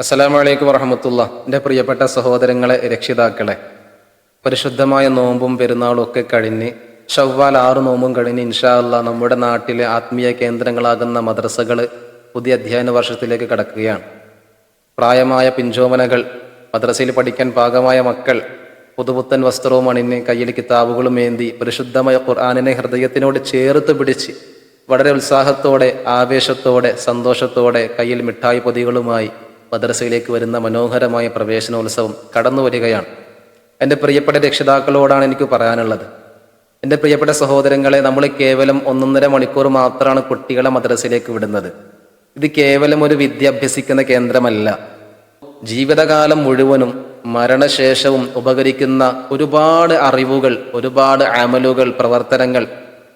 അസ്സലാമു വലൈക്കും വറഹമത്തുള്ള എന്റെ പ്രിയപ്പെട്ട സഹോദരങ്ങളെ രക്ഷിതാക്കളെ. പരിശുദ്ധമായ നോമ്പും പെരുന്നാളും ഒക്കെ കഴിഞ്ഞ് ഷവ്വാൽ ആറ് നോമ്പും കഴിഞ്ഞ് ഇൻഷാ അല്ലാ നമ്മുടെ നാട്ടിലെ ആത്മീയ കേന്ദ്രങ്ങളാകുന്ന മദ്രസകൾ പുതിയ അധ്യയന വർഷത്തിലേക്ക് കടക്കുകയാണ്. പ്രായമായ പിഞ്ചോമനകൾ മദ്രസയിൽ പഠിക്കാൻ പാകമായ മക്കൾ പുതുപുത്തൻ വസ്ത്രവും അണിഞ്ഞ് കയ്യിൽ കിതാബുകളും ഏന്തി പരിശുദ്ധമായ ഖുർആാനിനെ ഹൃദയത്തിനോട് ചേർത്ത് പിടിച്ച് വളരെ ഉത്സാഹത്തോടെ ആവേശത്തോടെ സന്തോഷത്തോടെ കയ്യിൽ മിഠായി പൊതികളുമായി മദ്രസയിലേക്ക് വരുന്ന മനോഹരമായ പ്രവേശനോത്സവം കടന്നു വരികയാണ് എന്റെ പ്രിയപ്പെട്ട രക്ഷിതാക്കളോടാണ് എനിക്ക് പറയാനുള്ളത്. എന്റെ പ്രിയപ്പെട്ട സഹോദരങ്ങളെ നമ്മൾ കേവലം ഒന്നൊന്നര മണിക്കൂർ മാത്രമാണ് കുട്ടികളെ മദ്രസയിലേക്ക് വിടുന്നത്. ഇത് കേവലം ഒരു വിദ്യ അഭ്യസിക്കുന്ന കേന്ദ്രമല്ല. ജീവിതകാലം മുഴുവനും മരണശേഷവും ഉപകരിക്കുന്ന ഒരുപാട് അറിവുകൾ ഒരുപാട് അമലുകൾ പ്രവർത്തനങ്ങൾ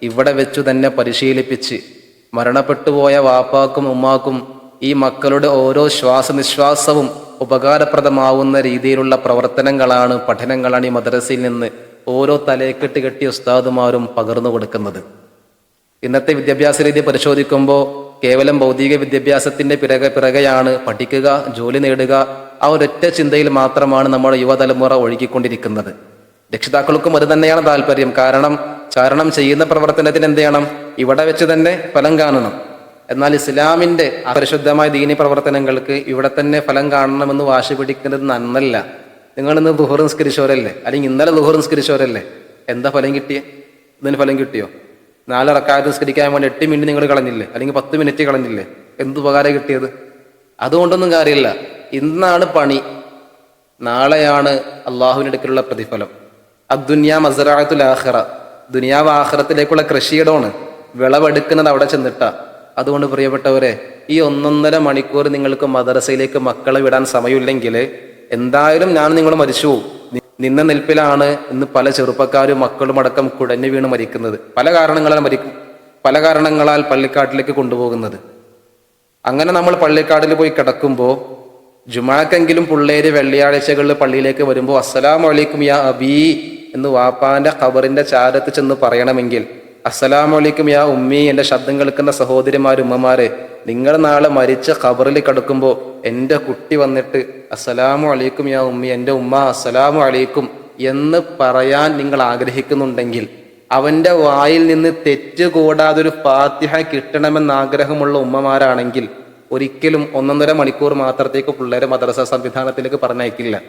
ഇവിടെ വെച്ചു തന്നെ പരിശീലിപ്പിച്ച് മരണപ്പെട്ടുപോയ വാപ്പാക്കും ഉമ്മാക്കും ഈ മക്കളുടെ ഓരോ ശ്വാസനിശ്വാസവും ഉപകാരപ്രദമാവുന്ന രീതിയിലുള്ള പ്രവർത്തനങ്ങളാണ് പഠനങ്ങളാണ് ഈ മദ്രസയിൽ നിന്ന് ഓരോ തലയെക്കെട്ട് കെട്ടിയ ഉസ്താദുമാരും പകർന്നു കൊടുക്കുന്നത്. ഇന്നത്തെ വിദ്യാഭ്യാസ രീതി പരിശോധിക്കുമ്പോൾ കേവലം ഭൗതിക വിദ്യാഭ്യാസത്തിന്റെ പിറകെ പിറകെയാണ് പഠിക്കുക ജോലി നേടുക ആ ഒരൊറ്റ ചിന്തയിൽ മാത്രമാണ് നമ്മുടെ യുവതലമുറ ഒഴുകിക്കൊണ്ടിരിക്കുന്നത്. രക്ഷിതാക്കൾക്കും അത് തന്നെയാണ് താല്പര്യം. കാരണം ചാരണം ചെയ്യുന്ന പ്രവർത്തനത്തിന് എന്ത് ചെയ്യണം? ഇവിടെ വെച്ച് തന്നെ ഫലം കാണണം. എന്നാൽ ഇസ്ലാമിന്റെ പരിശുദ്ധമായ ദീനി പ്രവർത്തനങ്ങൾക്ക് ഇവിടെ തന്നെ ഫലം കാണണമെന്ന് വാശി പിടിക്കുന്നത് നന്നല്ല. നിങ്ങൾ ഇന്ന് ദുഹർ നിസ്കരിച്ചവരല്ലേ? അല്ലെങ്കിൽ ഇന്നലെ ദുഹർ നിസ്കരിച്ചവരല്ലേ? എന്താ ഫലം കിട്ടിയ? ഇതിന് ഫലം കിട്ടിയോ? നാല് റക്കായത്ത് നിസ്കരിക്കാൻ വേണ്ടി എട്ട് മിനിറ്റ് നിങ്ങൾ കളഞ്ഞില്ലേ? അല്ലെങ്കിൽ പത്ത് മിനിറ്റ് കളഞ്ഞില്ലേ? എന്ത് ഉപകാരം കിട്ടിയത്? അതുകൊണ്ടൊന്നും കാര്യമില്ല. ഇന്നാണ് പണി. നാളെയാണ് അള്ളാഹുവിന്റെ അടുക്കലുള്ള പ്രതിഫലം. അദ്ദുന്യ മസറാത്തുൽ ആഹ്റ ദുനിയാവ് ആഹ്റത്തിലേക്കുള്ള കൃഷിയിടമാണ്. വിളവെടുക്കുന്നത് അവിടെ ചെന്നിട്ടാ. അതുകൊണ്ട് പ്രിയപ്പെട്ടവരെ ഈ ഒന്നൊന്നര മണിക്കൂർ നിങ്ങൾക്ക് മദ്രസയിലേക്ക് മക്കളെ വിടാൻ സമയമില്ലെങ്കിൽ എന്തായാലും ഞാൻ നിങ്ങൾ മരിച്ചു നിന്ന നിൽപ്പിലാണ് ഇന്ന് പല ചെറുപ്പക്കാരും മക്കളും അടക്കം കുഴഞ്ഞു വീണ് മരിക്കുന്നത്. പല കാരണങ്ങളാൽ മരിക്കും പല കാരണങ്ങളാൽ പള്ളിക്കാട്ടിലേക്ക് കൊണ്ടുപോകുന്നത്. അങ്ങനെ നമ്മൾ പള്ളിക്കാടിൽ പോയി കിടക്കുമ്പോൾ ജുമാക്കെങ്കിലും പിള്ളേര് വെള്ളിയാഴ്ചകളിൽ പള്ളിയിലേക്ക് വരുമ്പോൾ അസ്സലാം അലൈക്കും യാ അബീ എന്ന് വാപ്പാന്റെ ഖബറിന്റെ ചാരത്ത് ചെന്ന് പറയണമെങ്കിൽ അസ്സലാമു അലൈക്കും യാ ഉമ്മി എന്റെ ശബ്ദം കേൾക്കുന്ന സഹോദരിമാര് ഉമ്മമാരെ. നിങ്ങൾ നാളെ മരിച്ച ഖബറിൽ കിടക്കുമ്പോൾ എന്റെ കുട്ടി വന്നിട്ട് അസ്സലാമു അലൈക്കും യാ ഉമ്മി എന്റെ ഉമ്മ അസ്സലാമു അലൈക്കും എന്ന് പറയാൻ നിങ്ങൾ ആഗ്രഹിക്കുന്നുണ്ടെങ്കിൽ അവന്റെ വായിൽ നിന്ന് തെറ്റുകൂടാതെ ഒരു ഫാത്തിഹ കിട്ടണമെന്ന് ആഗ്രഹമുള്ള ഉമ്മമാരാണെങ്കിൽ ഒരിക്കലും ഒന്നൊന്നര മണിക്കൂർ മാത്രത്തേക്ക് പിള്ളേരെ മദ്രസ സംവിധാനത്തിലേക്ക് പറഞ്ഞയക്കില്ല.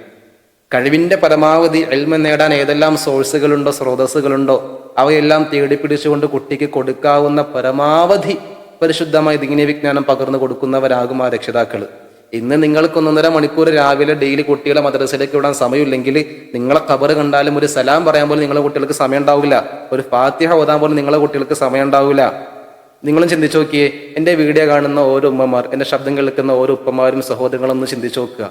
കഴിവിന്റെ പരമാവധി എൽമ നേടാൻ ഏതെല്ലാം സോഴ്സുകളുണ്ടോ സ്രോതസ്സുകളുണ്ടോ അവയെല്ലാം തേടിപ്പിടിച്ചുകൊണ്ട് കുട്ടിക്ക് കൊടുക്കാവുന്ന പരമാവധി പരിശുദ്ധമായി വിജ്ഞാനം പകർന്നു കൊടുക്കുന്നവരാകും ആ രക്ഷിതാക്കൾ. ഇന്ന് നിങ്ങൾക്ക് ഒന്നൊന്നര മണിക്കൂർ രാവിലെ ഡെയിലി കുട്ടികളെ മദ്രസയിലേക്ക് വിടാൻ സമയമില്ലെങ്കിൽ നിങ്ങളെ ഖബർ കണ്ടാലും ഒരു സലാം പറയാൻ പോലും നിങ്ങളെ കുട്ടികൾക്ക് സമയം ഉണ്ടാവില്ല ഒരു ഫാത്തിഹ ഓതാൻ പോലും നിങ്ങളെ കുട്ടികൾക്ക് സമയം ഉണ്ടാവില്ല നിങ്ങളും ചിന്തിച്ചു നോക്കിയേ എന്റെ വീഡിയോ കാണുന്ന ഓരോ ഉമ്മമാർ എന്റെ ശബ്ദം കേൾക്കുന്ന ഓരോ ഉപ്പമാരും സഹോദരങ്ങളും ഒന്ന് ചിന്തിച്ചു നോക്കുക.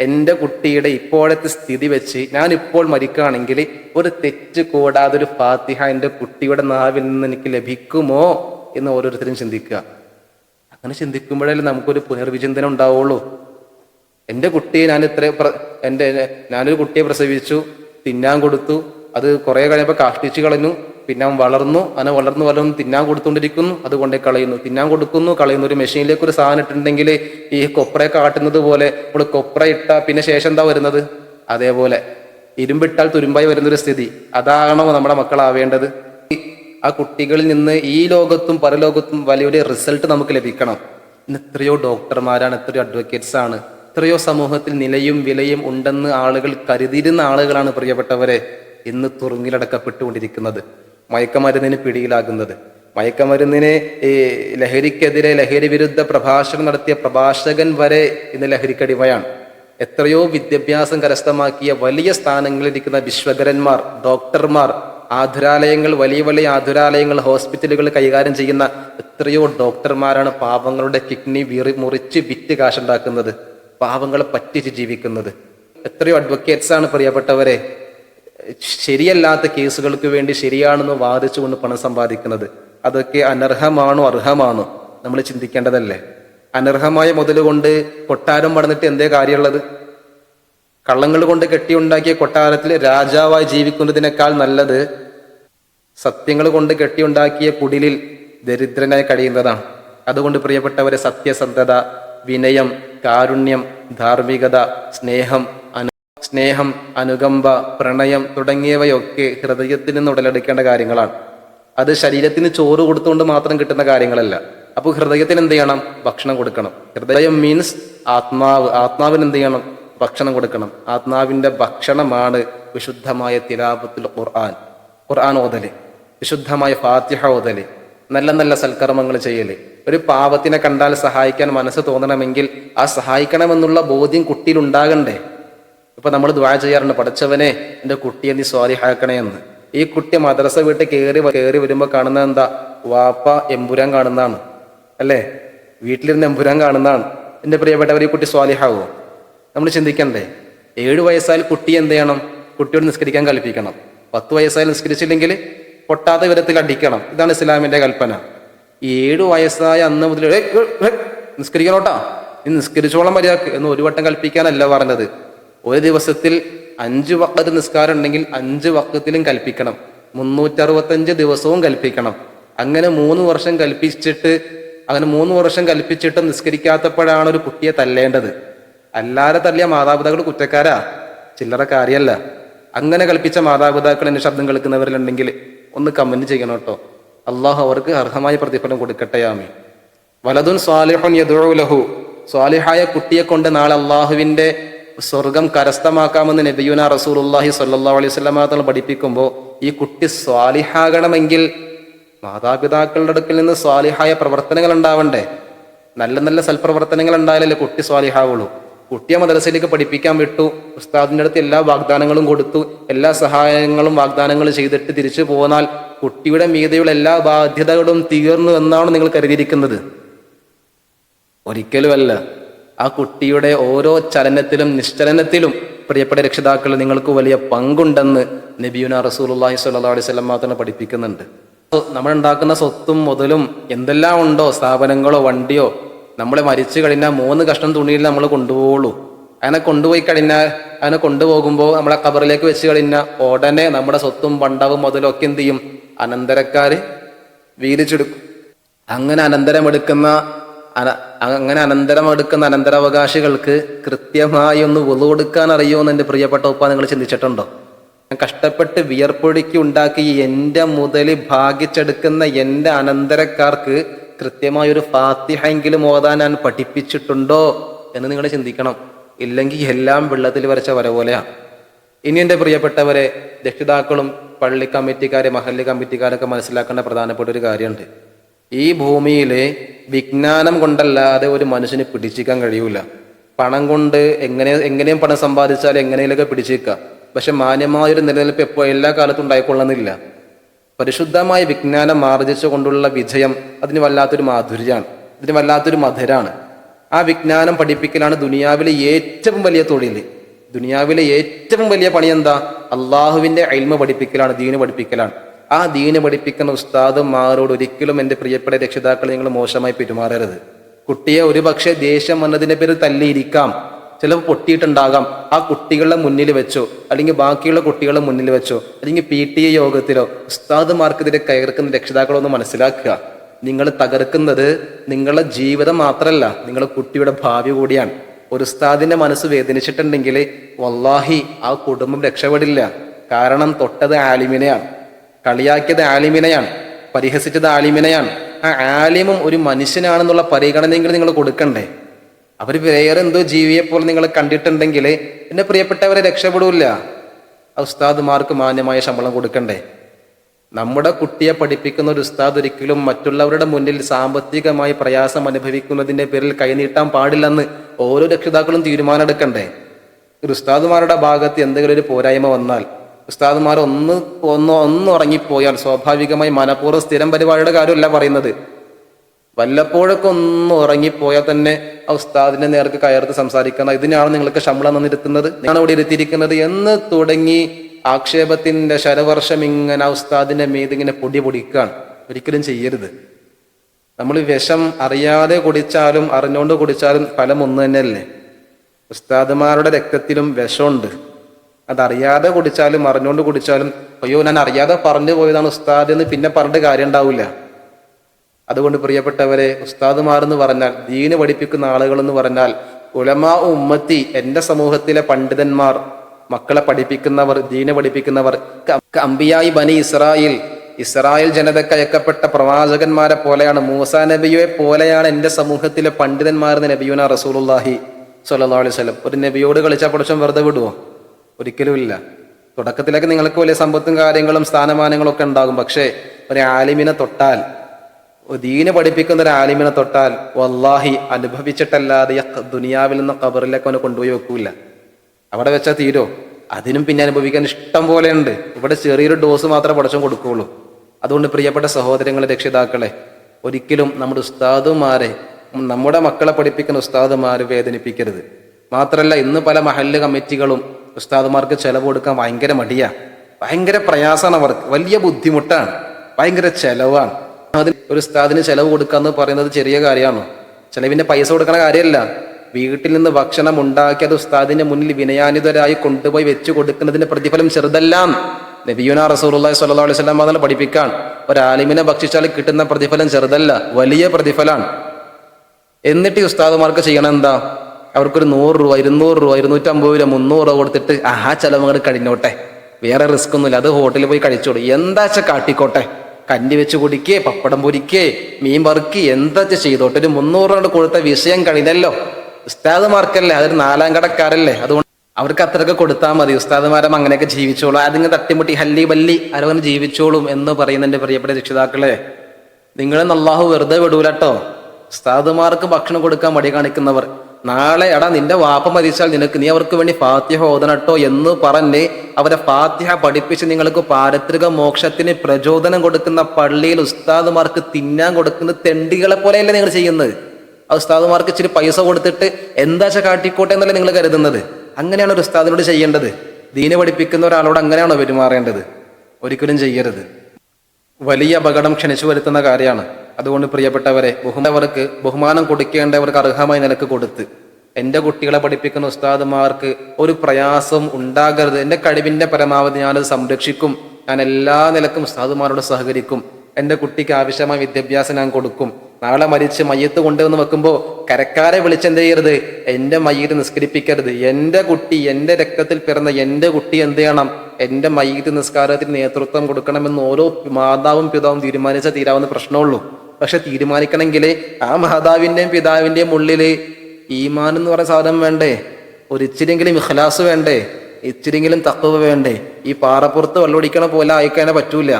എന്റെ കുട്ടിയുടെ ഇപ്പോഴത്തെ സ്ഥിതി വെച്ച് ഞാൻ ഇപ്പോൾ മരിക്കുകയാണെങ്കിൽ ഒരു തെറ്റ് കൂടാതെ ഒരു ഫാത്തിഹ എന്റെ കുട്ടിയുടെ നാവിൽ നിന്ന് എനിക്ക് ലഭിക്കുമോ എന്ന് ഓരോരുത്തരും ചിന്തിക്കുക. അങ്ങനെ ചിന്തിക്കുമ്പോഴല്ലേ നമുക്കൊരു പുനർവിചിന്തനം ഉണ്ടാവുള്ളൂ. എന്റെ കുട്ടിയെ ഞാൻ ഇത്ര എന്റെ ഞാനൊരു കുട്ടിയെ പ്രസവിച്ചു തിന്നാൻ കൊടുത്തു അത് കുറേ കഴിയുമ്പോൾ കാഷ്ടിച്ചു കളഞ്ഞു. പിന്നെ അവൻ വളർന്നു അവനെ വളർന്നു വളർന്നു തിന്നാൻ കൊടുത്തുകൊണ്ടിരിക്കുന്നു. അതുകൊണ്ടേ കളയുന്നു. തിന്നാൻ കൊടുക്കുന്നു കളയുന്നു. ഒരു മെഷീനിലേക്ക് ഒരു സാധനം ഇട്ടിട്ടുണ്ടെങ്കിൽ ഈ കൊപ്ര കാട്ടുന്നത് പോലെ നമ്മൾ കൊപ്ര ഇട്ട പിന്നെ ശേഷം എന്താ വരുന്നത്? അതേപോലെ. ഇരുമ്പിട്ടാൽ തുരുമ്പായി വരുന്നൊരു സ്ഥിതി. അതാണോ നമ്മുടെ മക്കളാവേണ്ടത്? ആ കുട്ടികളിൽ നിന്ന് ഈ ലോകത്തും പരലോകത്തും വലിയൊരു റിസൾട്ട് നമുക്ക് ലഭിക്കണം. ഇന്ന് എത്രയോ ഡോക്ടർമാരാണ് എത്രയോ അഡ്വക്കേറ്റ്സ് ആണ്. എത്രയോ സമൂഹത്തിൽ നിലയും വിലയും ഉണ്ടെന്ന് ആളുകൾ കരുതിയിരുന്ന ആളുകളാണ് പ്രിയപ്പെട്ടവരെ. ഇന്ന് തുറുങ്ങിലടക്കപ്പെട്ടുകൊണ്ടിരിക്കുന്നത് മയക്കമരുന്നിന് പിടിയിലാകുന്നത്. മയക്കമരുന്നിനെ ഈ ലഹരിക്കെതിരെ ലഹരി വിരുദ്ധ പ്രഭാഷണം നടത്തിയ പ്രഭാഷകൻ വരെ ഇന്ന് ലഹരിക്കടിമയാണ്. എത്രയോ വിദ്യാഭ്യാസം കരസ്ഥമാക്കിയ വലിയ സ്ഥാനങ്ങളിലിരിക്കുന്ന വിശ്വകരന്മാർ ഡോക്ടർമാർ ആതുരാലയങ്ങൾ വലിയ വലിയ ആതുരാലയങ്ങൾ ഹോസ്പിറ്റലുകൾ കൈകാര്യം ചെയ്യുന്ന എത്രയോ ഡോക്ടർമാരാണ് പാവങ്ങളുടെ കിഡ്നി വീറി മുറിച്ച് വിറ്റ് കാശുണ്ടാക്കുന്നത് പാവങ്ങളെ പറ്റിച്ച് ജീവിക്കുന്നത്. എത്രയോ അഡ്വക്കേറ്റ്സ് ആണ് പ്രിയപ്പെട്ടവരെ ശരിയല്ലാത്ത കേസുകൾക്ക് വേണ്ടി ശരിയാണെന്ന് വാദിച്ചുകൊണ്ട് പണം സമ്പാദിക്കുന്നത് അതൊക്കെ അനർഹമാണോ അർഹമാണോ? നമ്മൾ ചിന്തിക്കേണ്ടതല്ലേ? അനർഹമായ മുതലുകൊണ്ട് കൊട്ടാരം പടന്നിട്ട് എന്തേ കാര്യമുള്ളത്? കള്ളങ്ങൾ കൊണ്ട് കെട്ടിയുണ്ടാക്കിയ കൊട്ടാരത്തിൽ രാജാവായി ജീവിക്കുന്നതിനേക്കാൾ നല്ലത് സത്യങ്ങൾ കൊണ്ട് കെട്ടിയുണ്ടാക്കിയ കുടിലിൽ ദരിദ്രനായി കഴിയുന്നതാണ്. അതുകൊണ്ട് പ്രിയപ്പെട്ടവരെ സത്യസന്ധത വിനയം കാരുണ്യം ധാർമ്മികത സ്നേഹം സ്നേഹം അനുകമ്പ പ്രണയം തുടങ്ങിയവയൊക്കെ ഹൃദയത്തിൽ നിന്ന് ഉടലെടുക്കേണ്ട കാര്യങ്ങളാണ്. അത് ശരീരത്തിന് ചോറ് കൊടുത്തുകൊണ്ട് മാത്രം കിട്ടുന്ന കാര്യങ്ങളല്ല. അപ്പോൾ ഹൃദയത്തിന് എന്ത് ചെയ്യണം? ഭക്ഷണം കൊടുക്കണം. ഹൃദയം മീൻസ് ആത്മാവ്. ആത്മാവിന് എന്ത് ചെയ്യണം? ഭക്ഷണം കൊടുക്കണം. ആത്മാവിന്റെ ഭക്ഷണമാണ് വിശുദ്ധമായ തിലാപത്തിൽ ഖുർആൻ. ഖുർആൻ ഓതൽ. വിശുദ്ധമായ ഫാത്തിഹ ഓതൽ. നല്ല നല്ല സൽക്കർമ്മങ്ങൾ ചെയ്യൽ. ഒരു പാവത്തിനെ കണ്ടാൽ സഹായിക്കാൻ മനസ്സ് തോന്നണമെങ്കിൽ ആ സഹായിക്കണമെന്നുള്ള ബോധ്യം കുട്ടിയിൽ ഉണ്ടാകണ്ടേ ഇപ്പൊ നമ്മൾ ദ്വാ ചെയ്യാറുണ്ട് പഠിച്ചവനെ എന്റെ കുട്ടിയെ നീ സ്വാധീഹാക്കണേ എന്ന്. ഈ കുട്ടി മദ്രസ വീട്ടിൽ കയറി കയറി വരുമ്പോ കാണുന്നത് എന്താ? വാപ്പ എമ്പുരാൻ കാണുന്നതാണ്. അല്ലേ? വീട്ടിലിരുന്ന് എമ്പുരാൻ കാണുന്നതാണ്. എന്റെ പ്രിയപ്പെട്ടവർ ഈ കുട്ടി സ്വാലിഹാവോ? നമ്മൾ ചിന്തിക്കണ്ടേ ഏഴു വയസ്സായാൽ കുട്ടി എന്ത് ചെയ്യണം? കുട്ടിയോട് നിസ്കരിക്കാൻ കൽപ്പിക്കണം. പത്ത് വയസ്സായാൽ നിസ്കരിച്ചില്ലെങ്കിൽ പൊട്ടാത്ത വിധത്തിൽ അടിക്കണം. ഇതാണ് ഇസ്ലാമിന്റെ കൽപ്പന. ഏഴു വയസ്സായ അന്ന് മുതൽ "ഏയ്, ഏയ്, ഏയ്, നിസ്കരിക്കണോട്ടാ? നീ നിസ്കരിച്ചോളം മര്യാദയ്ക്ക് എന്ന് ഒരു വട്ടം കൽപ്പിക്കാനല്ല പറഞ്ഞത്. ഒരു ദിവസത്തിൽ അഞ്ച് വക്കത്ത് നിസ്കാരം ഉണ്ടെങ്കിൽ അഞ്ച് വക്കത്തിലും കൽപ്പിക്കണം. മുന്നൂറ്ററുപത്തഞ്ച് ദിവസവും കൽപ്പിക്കണം. അങ്ങനെ മൂന്ന് വർഷം കൽപ്പിച്ചിട്ട് അങ്ങനെ മൂന്ന് വർഷം കൽപ്പിച്ചിട്ട് നിസ്കരിക്കാത്തപ്പോഴാണ് ഒരു കുട്ടിയെ തല്ലേണ്ടത്. അല്ലാതെ തല്ലിയ മാതാപിതാക്കൾ കുറ്റക്കാരാ? ചില്ലറ കാര്യമല്ല അങ്ങനെ കൽപ്പിച്ച മാതാപിതാക്കൾ എന്റെ ശബ്ദം കേൾക്കുന്നവരിലുണ്ടെങ്കിൽ ഒന്ന് കമന്റ് ചെയ്യണം കേട്ടോ. അള്ളാഹു അവർക്ക് അർഹമായ പ്രതിഫലം കൊടുക്കട്ടെ ആമി വലതുൻ സ്വാലിഹുൻ യദുഉ ലഹു. സ്വാലിഹായ കുട്ടിയെ കൊണ്ട് നാളെ അള്ളാഹുവിന്റെ സ്വർഗം കരസ്ഥമാക്കാമെന്ന് നബിയുന റസൂലുള്ളാഹി സല്ലാ അലൈഹി വസല്ലമ പഠിപ്പിക്കുമ്പോൾ ഈ കുട്ടി സ്വാലിഹാകണമെങ്കിൽ മാതാപിതാക്കളുടെ അടുക്കൽ നിന്ന് സ്വാലിഹായ പ്രവർത്തനങ്ങൾ ഉണ്ടാവണ്ടേ? നല്ല നല്ല സൽപ്രവർത്തനങ്ങൾ ഉണ്ടായാലല്ലേ കുട്ടി സ്വാലിഹാവുള്ളൂ. കുട്ടിയെ മദ്രസയിലേക്ക് പഠിപ്പിക്കാൻ വിട്ടു. ഉസ്താദിന്റെ അടുത്ത് എല്ലാ വാഗ്ദാനങ്ങളും കൊടുത്തു. എല്ലാ സഹായങ്ങളും വാഗ്ദാനങ്ങളും ചെയ്തിട്ട് തിരിച്ചു പോന്നാൽ കുട്ടിയുടെ മീതയുള്ള എല്ലാ ബാധ്യതകളും തീർന്നു എന്നാണ് നിങ്ങൾ കരുതിയിരിക്കുന്നത്. ഒരിക്കലുമല്ല. ആ കുട്ടിയുടെ ഓരോ ചലനത്തിലും നിശ്ചലനത്തിലും പ്രിയപ്പെട്ട രക്ഷിതാക്കൾ നിങ്ങൾക്ക് വലിയ പങ്കുണ്ടെന്ന് നബിയുന റസൂലുള്ളാഹി സ്വല്ലല്ലാഹു അലൈഹി വസല്ലം മാത്രം പഠിപ്പിക്കുന്നുണ്ട്. നമ്മൾ ഉണ്ടാക്കുന്ന സ്വത്തും മുതലും എന്തെല്ലാം ഉണ്ടോ സ്ഥാപനങ്ങളോ വണ്ടിയോ നമ്മൾ മരിച്ചു കഴിഞ്ഞാൽ മൂന്ന് കഷ്ണം തുണിയിൽ നമ്മൾ കൊണ്ടുപോകുള്ളൂ. അതിനെ കൊണ്ടുപോയി കഴിഞ്ഞാൽ അതിനെ കൊണ്ടുപോകുമ്പോൾ നമ്മളെ കബറിലേക്ക് വെച്ച് കഴിഞ്ഞാൽ ഉടനെ നമ്മുടെ സ്വത്തും പണ്ടാവും മുതലും ഒക്കെ എന്ത് ചെയ്യും? അനന്തരക്കാര് വീതിച്ചെടുക്കും. അങ്ങനെ അനന്തരമെടുക്കുന്ന അങ്ങനെ അനന്തരമെടുക്കുന്ന അനന്തരാവകാശികൾക്ക് കൃത്യമായി ഒന്ന് ഒതു കൊടുക്കാൻ അറിയുമെന്ന് എന്റെ പ്രിയപ്പെട്ട ഉപ്പ നിങ്ങൾ ചിന്തിച്ചിട്ടുണ്ടോ? ഞാൻ കഷ്ടപ്പെട്ട് വിയർപ്പൊഴുക്കി ഉണ്ടാക്കി എന്റെ മുതൽ ഭാഗിച്ചെടുക്കുന്ന എന്റെ അനന്തരക്കാർക്ക് കൃത്യമായ ഒരു ഫാത്തിഹെങ്കിലും ഓതാൻ ഞാൻ പഠിപ്പിച്ചിട്ടുണ്ടോ എന്ന് നിങ്ങൾ ചിന്തിക്കണം. ഇല്ലെങ്കിൽ എല്ലാം വെള്ളത്തിൽ വരച്ച വര പോലെയാണ് ഇനി എന്റെ പ്രിയപ്പെട്ടവരെ രക്ഷിതാക്കളും പള്ളി കമ്മിറ്റിക്കാരെ മഹല്ലി കമ്മിറ്റിക്കാരൊക്കെ മനസ്സിലാക്കേണ്ട പ്രധാനപ്പെട്ട ഒരു കാര്യമുണ്ട്. ഈ ഭൂമിയിൽ വിജ്ഞാനം കൊണ്ടല്ലാതെ ഒരു മനുഷ്യന് പിടിച്ചിക്കാൻ കഴിയൂല. പണം കൊണ്ട് എങ്ങനെ എങ്ങനെയും പണം സമ്പാദിച്ചാൽ എങ്ങനെയൊക്കെ പിടിച്ചേക്കാം പക്ഷെ മാന്യമായൊരു നിലനിൽപ്പ് എപ്പോ എല്ലാ കാലത്തും ഉണ്ടായിക്കൊള്ളുന്നില്ല. പരിശുദ്ധമായ വിജ്ഞാനം ആർജിച്ചുകൊണ്ടുള്ള വിജയം അതിന് വല്ലാത്തൊരു മാധുര്യമാണ്. ഇതിന് വല്ലാത്തൊരു മധുരാണ്. ആ വിജ്ഞാനം പഠിപ്പിക്കലാണ് ദുനിയാവിലെ ഏറ്റവും വലിയ തൊഴിൽ ദുനിയാവിലെ ഏറ്റവും വലിയ പണി എന്താ അള്ളാഹുവിന്റെ അയിൽമ പഠിപ്പിക്കലാണ് ദീന് പഠിപ്പിക്കലാണ്. ആ ദീന് പഠിപ്പിക്കുന്ന ഉസ്താദുമാരോട് ഒരിക്കലും എന്റെ പ്രിയപ്പെട്ട രക്ഷിതാക്കൾ നിങ്ങൾ മോശമായി പെരുമാറരുത്. കുട്ടിയെ ഒരു പക്ഷേ ദേഷ്യം വന്നതിന്റെ പേരിൽ തല്ലിയിരിക്കാം. ചിലപ്പോൾ പൊട്ടിയിട്ടുണ്ടാകാം. ആ കുട്ടികളുടെ മുന്നിൽ വെച്ചോ അല്ലെങ്കിൽ ബാക്കിയുള്ള കുട്ടികളുടെ മുന്നിൽ വെച്ചോ അല്ലെങ്കിൽ പി ടി എ യോഗത്തിലോ ഉസ്താദുമാർക്കെതിരെ കയർക്കുന്ന രക്ഷിതാക്കളൊന്ന് മനസ്സിലാക്കുക. നിങ്ങൾ തകർക്കുന്നത് നിങ്ങളുടെ ജീവിതം മാത്രമല്ല നിങ്ങളുടെ കുട്ടിയുടെ ഭാവി കൂടിയാണ്. ഒരു ഉസ്താദിന്റെ മനസ്സ് വേദനിച്ചിട്ടുണ്ടെങ്കിൽ വല്ലാഹി ആ കുടുംബം രക്ഷപ്പെടില്ല. കാരണം തൊട്ടത് ആലിമിനെയാണ്. കളിയാക്കിയത് ആലിമിനെയാണ് പരിഹസിച്ചത് ആലിമിനെയാണ്. ആ ആലിമും ഒരു മനുഷ്യനാണെന്നുള്ള പരിഗണനയെങ്കിലും നിങ്ങൾ കൊടുക്കണ്ടേ? അവർ വേറെ എന്തോ ജീവിയെ പോലെ നിങ്ങൾ കണ്ടിട്ടുണ്ടെങ്കിൽ എന്നെ പ്രിയപ്പെട്ടവരെ രക്ഷപ്പെടൂല്ല ഉസ്താദുമാർക്ക് മാന്യമായ ശമ്പളം കൊടുക്കണ്ടേ? നമ്മുടെ കുട്ടിയെ പഠിപ്പിക്കുന്ന ഒരു ഉസ്താദ് ഒരിക്കലും മറ്റുള്ളവരുടെ മുന്നിൽ സാമ്പത്തികമായി പ്രയാസം അനുഭവിക്കുന്നതിന്റെ പേരിൽ കൈനീട്ടാൻ പാടില്ലെന്ന് ഓരോ രക്ഷിതാക്കളും തീരുമാനമെടുക്കണ്ടേ? ഒരു ഉസ്താദുമാരുടെ ഭാഗത്ത് എന്തെങ്കിലും ഒരു പോരായ്മ വന്നാൽ ഉസ്താദുമാർ ഒന്ന് ഒന്ന് ഒന്ന് ഉറങ്ങിപ്പോയാൽ സ്വാഭാവികമായി മനഃപൂർവം സ്ഥിരം പരിപാടിയുടെ കാര്യമല്ല പറയുന്നത്. വല്ലപ്പോഴൊക്കെ ഒന്ന് ഉറങ്ങിപ്പോയാൽ തന്നെ ആ ഉസ്താദിന്റെ നേർക്ക് കയർത്ത് സംസാരിക്കുന്ന ഇതിനാണ് നിങ്ങൾക്ക് ശമ്പളം തന്നിരുത്തുന്നത്. ഞാൻ ഇവിടെ ഇരുത്തിയിരിക്കുന്നത് എന്ന് തുടങ്ങി ആക്ഷേപത്തിന്റെ ശരവർഷം ഇങ്ങനെ ആ ഉസ്താദിന്റെ മീത് ഇങ്ങനെ പൊടി പൊടിക്കുകയാണ് ഒരിക്കലും ചെയ്യരുത്. നമ്മൾ വിഷം അറിയാതെ കുടിച്ചാലും അറിഞ്ഞുകൊണ്ട് കുടിച്ചാലും ഫലം ഒന്ന് തന്നെയല്ലേ? ഉസ്താദുമാരുടെ രക്തത്തിലും വിഷമുണ്ട്. അതറിയാതെ കുടിച്ചാലും അറിഞ്ഞുകൊണ്ട് കുടിച്ചാലും അയ്യോ ഞാൻ അറിയാതെ പറഞ്ഞു പോയതാണ് ഉസ്താദ് എന്ന് പിന്നെ പറഞ്ഞിട്ട് കാര്യം ഉണ്ടാവില്ല അതുകൊണ്ട് പ്രിയപ്പെട്ടവരെ ഉസ്താദുമാർ എന്ന് പറഞ്ഞാൽ ദീന് പഠിപ്പിക്കുന്ന ആളുകൾ എന്ന് പറഞ്ഞാൽ ഉലമാ ഉമ്മത്തി എന്റെ സമൂഹത്തിലെ പണ്ഡിതന്മാർ മക്കളെ പഠിപ്പിക്കുന്നവർ ദീന പഠിപ്പിക്കുന്നവർ അമ്പിയായി ബനി ഇസ്രായേൽ ഇസ്രായേൽ ജനതയ്ക്ക് അയക്കപ്പെട്ട പ്രവാചകന്മാരെ പോലെയാണ് മൂസ നബിയെ പോലെയാണ് എന്റെ സമൂഹത്തിലെ പണ്ഡിതന്മാരെന്ന് നബിയുന റസൂലുള്ളാഹി സല്ലാ അലൈഹി ഒരു നബിയോട് കളിച്ചാൽ പഠിച്ചം വെറുതെ വിടുവോ? ഒരിക്കലുമില്ല. തുടക്കത്തിലൊക്കെ നിങ്ങൾക്ക് വലിയ സമ്പത്തും കാര്യങ്ങളും സ്ഥാനമാനങ്ങളും ഒക്കെ ഉണ്ടാകും. പക്ഷേ ഒരു ആലിമിനെ തൊട്ടാൽ ദീന് പഠിപ്പിക്കുന്ന ഒരു ആലിമിനെ തൊട്ടാൽ വല്ലാഹി അനുഭവിച്ചിട്ടല്ലാതെ ദുനിയാവിൽ നിന്ന് കബറിലേക്ക് അവനെ കൊണ്ടുപോയി വെക്കൂല. അവിടെ വെച്ചാൽ തീരോ? അതിനും പിന്നെ അനുഭവിക്കാൻ ഇഷ്ടം പോലെ ഉണ്ട്. ഇവിടെ ചെറിയൊരു ഡോസ് മാത്രമേ പടച്ചം കൊടുക്കുകയുള്ളൂ അതുകൊണ്ട് പ്രിയപ്പെട്ട സഹോദരങ്ങളെ രക്ഷിതാക്കളെ ഒരിക്കലും നമ്മുടെ ഉസ്താദുമാരെ നമ്മുടെ മക്കളെ പഠിപ്പിക്കുന്ന ഉസ്താദുമാരെ വേദനിപ്പിക്കരുത്. മാത്രമല്ല ഇന്ന് പല മഹല്ല് കമ്മിറ്റികളും ഉസ്താദുമാർക്ക് ചെലവ് കൊടുക്കാൻ ഭയങ്കര മടിയാണ് ഭയങ്കര പ്രയാസമാണ് അവർക്ക് വലിയ ബുദ്ധിമുട്ടാണ്. ഭയങ്കര ചിലവാണ്. അതിന് ഒരു ഉസ്താദിന് ചെലവ് കൊടുക്കുക എന്ന് പറയുന്നത് ചെറിയ കാര്യമാണ്? ചിലവിന്റെ പൈസ കൊടുക്കുന്ന കാര്യമല്ല. വീട്ടിൽ നിന്ന് ഭക്ഷണം ഉണ്ടാക്കി അത് ഉസ്താദിന്റെ മുന്നിൽ വിനയാനിതരായി കൊണ്ടുപോയി വെച്ച് കൊടുക്കുന്നതിന്റെ പ്രതിഫലം ചെറുതല്ല. നബിയുന റസൂലുള്ളാഹി സല്ലാ അലൈഹി വസല്ലം അതെല്ലാം പഠിപ്പിക്കാൻ ഒരാലിമിനെ ഭക്ഷിച്ചാൽ കിട്ടുന്ന പ്രതിഫലം ചെറുതല്ല വലിയ പ്രതിഫലമാണ്. എന്നിട്ട് ഈ ഉസ്താദുമാർക്ക് ചെയ്യണം എന്താ അവർക്കൊരു നൂറ് രൂപ ഇരുന്നൂറ് രൂപ ഇരുന്നൂറ്റമ്പത് രൂപ മുന്നൂറ് രൂപ കൊടുത്തിട്ട് ആ ചെലവ് അങ്ങോട്ട് കഴിഞ്ഞോട്ടെ വേറെ റിസ്ക് ഒന്നുമില്ല. അത് ഹോട്ടലിൽ പോയി കഴിച്ചോളൂ. എന്താ വെച്ചാൽ കാട്ടിക്കോട്ടെ. കഞ്ഞി വെച്ച് കുടിക്കേ പപ്പടം പൊരിക്കേ മീൻ വറുക്കി എന്താ ചെയ്തോട്ടെ. ഒരു മുന്നൂറ് രൂപ കൊടുത്ത വിഷയം കഴിഞ്ഞല്ലോ. ഉസ്താദ്മാർക്കല്ലേ? അതൊരു നാലാം കടക്കാരല്ലേ? അതുകൊണ്ട് അവർക്ക് അത്രയൊക്കെ കൊടുത്താൽ മതി. ഉസ്താദ്മാരം അങ്ങനെയൊക്കെ ജീവിച്ചോളൂ. അതിങ്ങനെ തട്ടിമുട്ടി ഹല്ലി ബല്ലി അരവന് ജീവിച്ചോളും എന്ന് പറയുന്ന എന്റെ പ്രിയപ്പെട്ട രക്ഷിതാക്കളെ നിങ്ങളെ നല്ലാഹു വെറുതെ വിടൂലട്ടോ. ഉസ്താദുമാർക്ക് ഭക്ഷണം കൊടുക്കാൻ മടി കാണിക്കുന്നവർ. നാളെ എടാ നിന്റെ വാപ്പ മരിച്ചാൽ നിനക്ക് നീ അവർക്ക് വേണ്ടി ഫാത്തിഹ ഓതണട്ടോ എന്ന് പറഞ്ഞ് അവരെ ഫാത്തിഹ പഠിപ്പിച്ച് നിങ്ങൾക്ക് പാരത്രിക മോക്ഷത്തിന് പ്രചോദനം കൊടുക്കുന്ന പള്ളിയിൽ ഉസ്താദുമാർക്ക് തിന്നാൻ കൊടുക്കുന്ന തെണ്ടികളെ പോലെയല്ലേ നിങ്ങൾ ചെയ്യുന്നത്? ആ ഉസ്താദുമാർക്ക് ഇച്ചിരി പൈസ കൊടുത്തിട്ട് എന്താ വെച്ചാൽ കാട്ടിക്കോട്ടെ എന്നല്ലേ നിങ്ങൾ കരുതുന്നത്? അങ്ങനെയാണ് ഒരു ഉസ്താദിനോട് ചെയ്യേണ്ടത്. ദീന പഠിപ്പിക്കുന്ന ഒരാളോട് അങ്ങനെയാണോ പെരുമാറേണ്ടത്? ഒരിക്കലും ചെയ്യരുത്. വലിയ അപകടം ക്ഷണിച്ചു വരുത്തുന്ന കാര്യമാണ്. അതുകൊണ്ട് പ്രിയപ്പെട്ടവരെ ബഹുമാനവർക്ക് ബഹുമാനം കൊടുക്കേണ്ടവർക്ക് അർഹമായി നിലയ്ക്ക് കൊടുത്ത് എന്റെ കുട്ടികളെ പഠിപ്പിക്കുന്ന ഉസ്താദുമാർക്ക് ഒരു പ്രയാസം ഉണ്ടാകരുത്. എന്റെ കഴിവിന്റെ പരമാവധി ഞാനത് സംരക്ഷിക്കും. ഞാൻ എല്ലാ നിലക്കും ഉസ്താദുമാരോട് സഹകരിക്കും. എന്റെ കുട്ടിക്ക് ആവശ്യമായ വിദ്യാഭ്യാസം ഞാൻ കൊടുക്കും. നാളെ മരിച്ച് മയ്യത്ത് കൊണ്ടുവന്ന് വെക്കുമ്പോൾ കരക്കാരെ വിളിച്ചെന്ത് ചെയ്യരുത്? എന്റെ മയ്യത്ത് നിസ്കരിപ്പിക്കരുത്. എന്റെ കുട്ടി എന്റെ രക്തത്തിൽ പിറന്ന എന്റെ കുട്ടി എന്ത് ചെയ്യണം? എന്റെ മയ്യത്ത് നിസ്കാരത്തിന് നേതൃത്വം കൊടുക്കണമെന്ന് ഓരോ മാതാവും പിതാവും തീരുമാനിച്ചാൽ തീരാവുന്ന പ്രശ്നമുള്ളൂ പക്ഷെ തീരുമാനിക്കണമെങ്കിൽ ആ മാതാവിന്റെയും പിതാവിന്റെയും ഉള്ളിൽ ഈമാൻ എന്ന് പറയുന്ന സാധനം വേണ്ടേ? ഒരു ഇച്ചിരിയെങ്കിലും ഇഖ്ലാസ് വേണ്ടേ? ഇച്ചിരിയെങ്കിലും തക്കവ വേണ്ടേ? ഈ പാറപ്പുറത്ത് വെള്ളമൊടിക്കണ പോലെ അയക്കാനേ പറ്റൂല.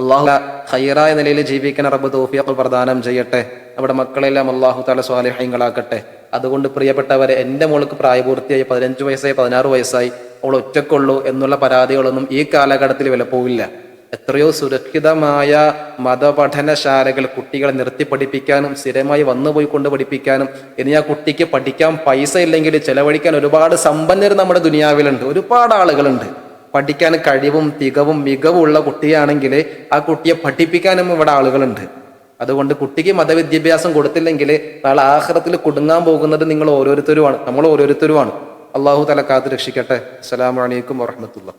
അള്ളാഹു ഹൈറായ നിലയിൽ ജീവിക്കാൻ റബ്ബ് തോഫിയപ്പോൾ പ്രദാനം ചെയ്യട്ടെ. നമ്മുടെ മക്കളെല്ലാം അള്ളാഹു തല സ്വാലിഹ്യങ്ങളാക്കട്ടെ അതുകൊണ്ട് പ്രിയപ്പെട്ടവരെ എന്റെ മോൾക്ക് പ്രായപൂർത്തിയായി പതിനഞ്ച് വയസ്സായി പതിനാറ് വയസ്സായി. അവൾ ഒറ്റക്കുള്ളൂ എന്നുള്ള പരാതികളൊന്നും ഈ കാലഘട്ടത്തിൽ വിലപ്പോവില്ല എത്രയോ സുരക്ഷിതമായ മതപഠനശാലകൾ കുട്ടികളെ നിർത്തി പഠിപ്പിക്കാനും സ്ഥിരമായി വന്നുപോയി കൊണ്ട് പഠിപ്പിക്കാനും. ഇനി ആ കുട്ടിക്ക് പഠിക്കാൻ പൈസ ഇല്ലെങ്കിൽ ചെലവഴിക്കാൻ ഒരുപാട് സമ്പന്നർ നമ്മുടെ ദുനിയാവിലുണ്ട്. ഒരുപാട് ആളുകളുണ്ട്. പഠിക്കാൻ കഴിവും തികവും മികവും ഉള്ള കുട്ടിയാണെങ്കിൽ ആ കുട്ടിയെ പഠിപ്പിക്കാനും ഇവിടെ ആളുകളുണ്ട്. അതുകൊണ്ട് കുട്ടിക്ക് മതവിദ്യാഭ്യാസം കൊടുത്തില്ലെങ്കിൽ നാളെ ആഹ്റത്തിൽ കുടുങ്ങാൻ പോകുന്നത് നിങ്ങൾ ഓരോരുത്തരുമാണ് നമ്മൾ ഓരോരുത്തരുമാണ് അള്ളാഹു തല കാത്ത് രക്ഷിക്കട്ടെ. അസ്സലാമു അലൈക്കും വറഹമത്തുള്ള